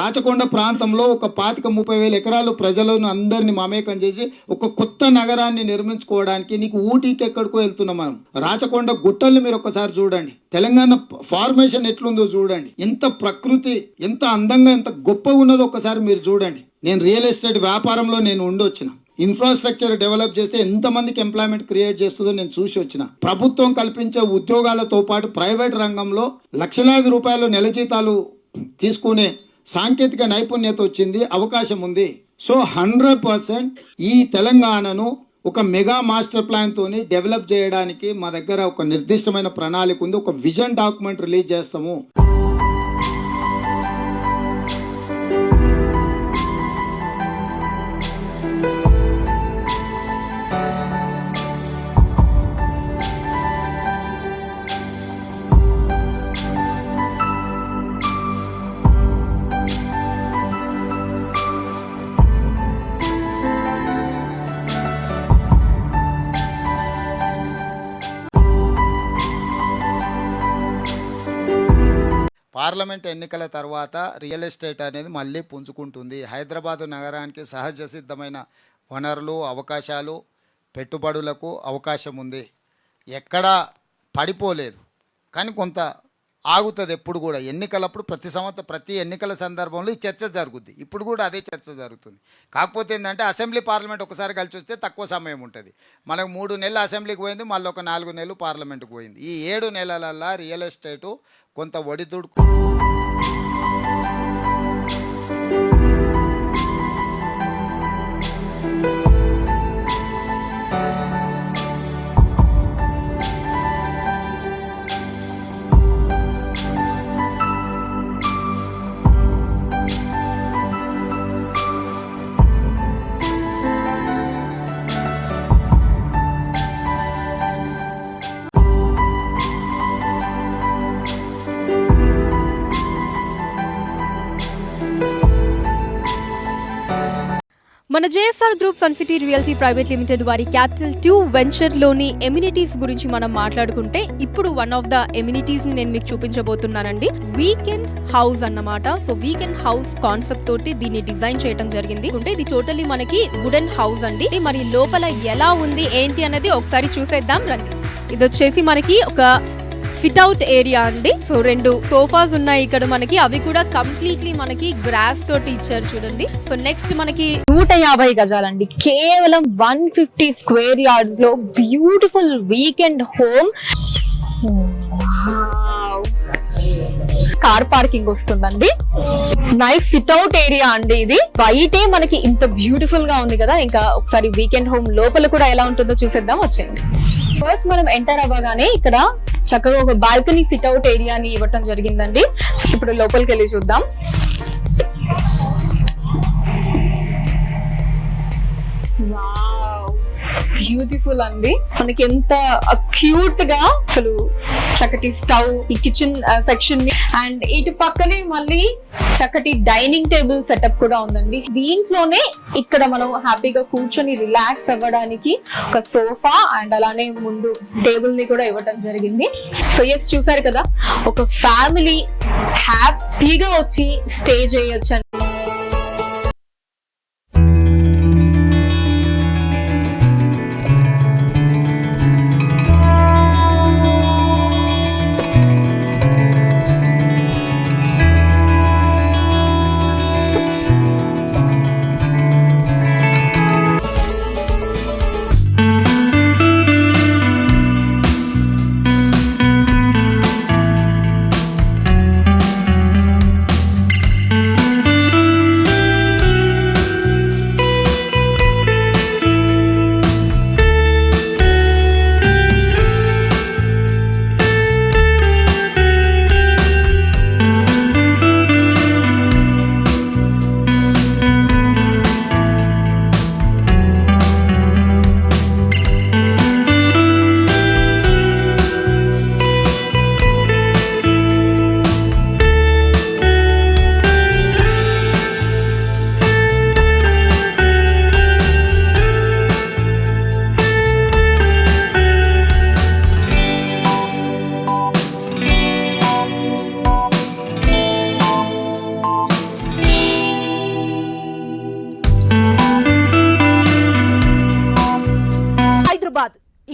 రాచకొండ ప్రాంతంలో ఒక పాతిక ముప్పై వేల ఎకరాలు ప్రజలను అందరిని మమేకం చేసి ఒక కొత్త నగరాన్ని నిర్మించుకోవడానికి నీకు ఊటీకి ఎక్కడికో వెళ్తున్నాం మనం. రాచకొండ గుట్టల్ని మీరు ఒకసారి చూడండి. తెలంగాణ ఫార్మేషన్ ఎట్లుందో చూడండి. ఎంత ప్రకృతి ఎంత అందంగా ఎంత గొప్పగా ఉన్నదో ఒకసారి మీరు చూడండి. నేను రియల్ ఎస్టేట్ వ్యాపారంలో నేను ఉండొచ్చిన ఇన్ఫ్రాస్ట్రక్చర్ డెవలప్ చేస్తే ఎంతమందికి ఎంప్లాయ్మెంట్ క్రియేట్ చేస్తుందో నేను చూసి వచ్చిన. ప్రభుత్వం కల్పించే ఉద్యోగాలతో పాటు ప్రైవేట్ రంగంలో లక్షలాది రూపాయలు నెల జీతాలు తీసుకునే సాంకేతిక నైపుణ్యత వచ్చింది అవకాశం ఉంది. సో హండ్రెడ్ పర్సెంట్ ఈ తెలంగాణను ఒక మెగా మాస్టర్ ప్లాన్తో డెవలప్ చేయడానికి మా దగ్గర ఒక నిర్దిష్టమైన ప్రణాళిక ఉంది ఒక విజన్ డాక్యుమెంట్ రిలీజ్ చేస్తాము. పార్లమెంట్ ఎన్నికల తర్వాత రియల్ ఎస్టేట్ అనేది మళ్ళీ పుంజుకుంటుంది. హైదరాబాదు నగరానికి సహజ సిద్ధమైన వనరులు అవకాశాలు పెట్టుబడులకు అవకాశం ఉంది. ఎక్కడా పడిపోలేదు. కానీ కొంత ఆగుతుంది ఎప్పుడు కూడా. ఎన్నికలప్పుడు ప్రతి సంవత్సరం ప్రతి ఎన్నికల సందర్భంలో ఈ చర్చ జరుగుద్ది. ఇప్పుడు కూడా అదే చర్చ జరుగుతుంది. కాకపోతే ఏంటంటే అసెంబ్లీ పార్లమెంట్ ఒకసారి కలిసి వస్తే తక్కువ సమయం ఉంటుంది. మనకు మూడు నెలలు అసెంబ్లీకి పోయింది మళ్ళీ ఒక నాలుగు నెలలు పార్లమెంట్కి పోయింది. ఈ ఏడు నెలలల్లా రియల్ ఎస్టేటు కొంత ఒడిదుడుకు మన JSR group Suncity realty private limited వారి క్యాపిటల్ టూ వెంచర్లోని ఎమ్యూనిటీస్ గురించి మనం మాట్లాడుకుంటే ఇప్పుడు వన్ ఆఫ్ ద ఎమ్యూనిటీస్ని నేను మీకు చూపించబోతున్నానండి. వీకెండ్ హౌస్ అన్నమాట. సో వీకెండ్ హౌస్ కాన్సెప్ట్ తోటి దీన్ని డిజైన్ చేయడం జరిగింది. అంటే ఇది టోటలీ మనకి వుడెన్ హౌస్ అండి. మరి లోపల ఎలా ఉంది ఏంటి అనేది ఒకసారి చూసేద్దాం రండి. ఇది వచ్చేసి మనకి ఒక సిట్ అవుట్ ఏరియా అండి. సో రెండు సోఫాస్ ఉన్నాయి ఇక్కడ మనకి. అవి కూడా కంప్లీట్లీ మనకి గ్రాస్ తోటి ఇచ్చారు చూడండి. సో నెక్స్ట్ మనకి నూట యాభై గజాలండి. కేవలం one fifty square యార్డ్స్లో beautiful weekend home. Car parking వస్తుందండి. నైస్ సిట్ అవుట్ ఏరియా అండి ఇది. బయటే మనకి ఇంత బ్యూటిఫుల్గా ఉంది కదా. ఇంకా ఒకసారి వీకెండ్ హోమ్ లోపల కూడా ఎలా ఉంటుందో చూసేద్దాం. వచ్చేయండి. ఫస్ట్ మనం ఎంటర్ అవ్వగానే ఇక్కడ చక్కగా ఒక బాల్కనీ సిట్ అవుట్ ఏరియాని ఇవ్వటం జరిగిందండి. ఇప్పుడు లోపలికి వెళ్ళి చూద్దాం. బ్యూటిఫుల్ అండి. మనకి ఎంత క్యూట్గా అసలు చక్కటి స్టవ్ ఈ కిచెన్ సెక్షన్ని అండ్ ఇటు పక్కనే మళ్ళీ చక్కటి డైనింగ్ టేబుల్ సెటప్ కూడా ఉందండి. దీంట్లోనే ఇక్కడ మనం హ్యాపీగా కూర్చొని రిలాక్స్ అవ్వడానికి ఒక సోఫా అండ్ అలానే ముందు టేబుల్ని కూడా ఇవ్వటం జరిగింది. సో ఎస్ చూసారు కదా ఒక ఫ్యామిలీ హ్యాపీగా వచ్చి స్టే చేయొచ్చు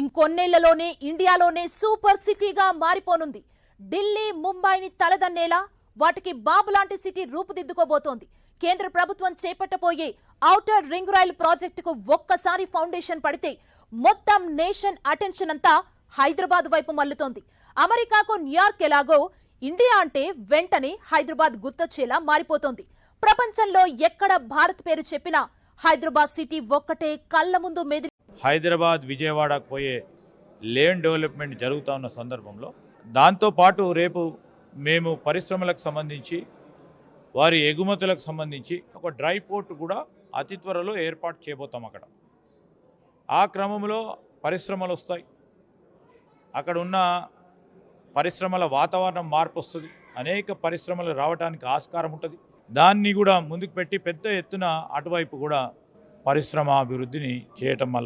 ఇంకొన్నేళ్ళలోనే ఇండియాలోనే సూపర్ సిటీగా మారిపోనుంది. ఢిల్లీ ముంబైని తలదన్నేలా వాటికి బాబు లాంటి సిటీ రూపుదిద్దుకోబోతోంది. కేంద్ర ప్రభుత్వం చేపట్టబోయే ఔటర్ రింగ్ రైల్ ప్రాజెక్టుకు ఒక్కసారి ఫౌండేషన్ పడితే మొత్తం నేషన్ అటెన్షన్ అంతా హైదరాబాద్ వైపు మల్లుతోంది. అమెరికాకు న్యూయార్క్ ఎలాగో ఇండియా అంటే వెంటనే హైదరాబాద్ గుర్తొచ్చేలా మారిపోతోంది. ప్రపంచంలో ఎక్కడ భారత్ పేరు చెప్పినా హైదరాబాద్ సిటీ ఒక్కటే కళ్ళ ముందు హైదరాబాద్ విజయవాడకు పోయే లేన్ డెవలప్మెంట్ జరుగుతూ ఉన్న సందర్భంలో దాంతోపాటు రేపు మేము పరిశ్రమలకు సంబంధించి వారి ఎగుమతులకు సంబంధించి ఒక డ్రై పోర్ట్ కూడా అతి త్వరలో ఏర్పాటు చేయబోతాం అక్కడ. ఆ క్రమంలో పరిశ్రమలు వస్తాయి. అక్కడ ఉన్న పరిశ్రమల వాతావరణం మార్పు వస్తుంది. అనేక పరిశ్రమలు రావడానికి ఆస్కారం ఉంటుంది. దాన్ని కూడా ముందుకు పెట్టి పెద్ద ఎత్తున అటువైపు కూడా పరిశ్రమ అభివృద్ధిని చేయటం మా